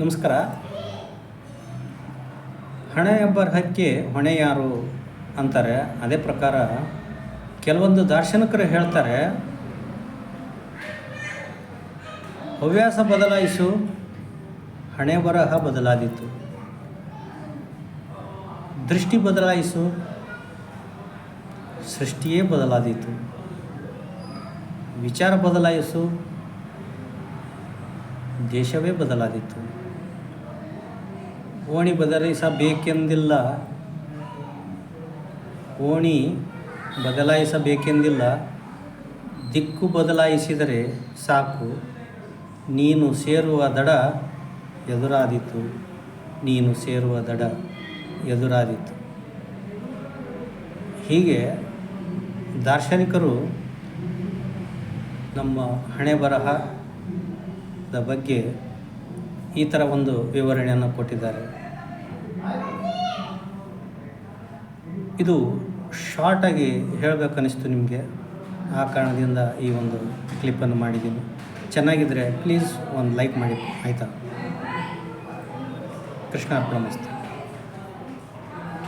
ನಮಸ್ಕಾರ. ಹಣೆ ಬರಹಕ್ಕೆ ಹೊಣೆ ಯಾರು ಅಂತಾರೆ. ಅದೇ ಪ್ರಕಾರ ಕೆಲವೊಂದು ದಾರ್ಶನಿಕರು ಹೇಳ್ತಾರೆ, ಹವ್ಯಾಸ ಬದಲಾಯಿಸು ಹಣೆ ಬರಹ ಬದಲಾದಿತ್ತು ದೃಷ್ಟಿ ಬದಲಾಯಿಸು, ಸೃಷ್ಟಿಯೇ ಬದಲಾದಿತ್ತು ವಿಚಾರ ಬದಲಾಯಿಸು, ದೇಶವೇ ಬದಲಾದೀತು. ಓಣಿ ಬದಲಾಯಿಸಬೇಕೆಂದಿಲ್ಲ. ಓಣಿ ಬದಲಾಯಿಸಬೇಕೆಂದಿಲ್ಲ. ದಿಕ್ಕು ಬದಲಾಯಿಸಿದರೆ ಸಾಕು. ನೀನು ಸೇರುವ ದಡ ಎದುರಾದಿತು. ನೀನು ಸೇರುವ ದಡ ಎದುರಾದೀತು. ಹೀಗೆ ದಾರ್ಶನಿಕರು ನಮ್ಮ ಹಣೆ ಬರಹದ ಬಗ್ಗೆ ಈ ಥರ ಒಂದು ವಿವರಣೆಯನ್ನು ಕೊಟ್ಟಿದ್ದಾರೆ. ಇದು ಶಾರ್ಟಾಗಿ ಹೇಳಬೇಕನ್ನಿಸ್ತು ನಿಮಗೆ. ಆ ಕಾರಣದಿಂದ ಈ ಒಂದು ಕ್ಲಿಪ್ಪನ್ನು ಮಾಡಿದ್ದೀನಿ. ಚೆನ್ನಾಗಿದ್ದರೆ ಪ್ಲೀಸ್ ಒಂದು ಲೈಕ್ ಮಾಡಿ, ಆಯಿತಾ? ಕೃಷ್ಣ ಅರ್ಪಣ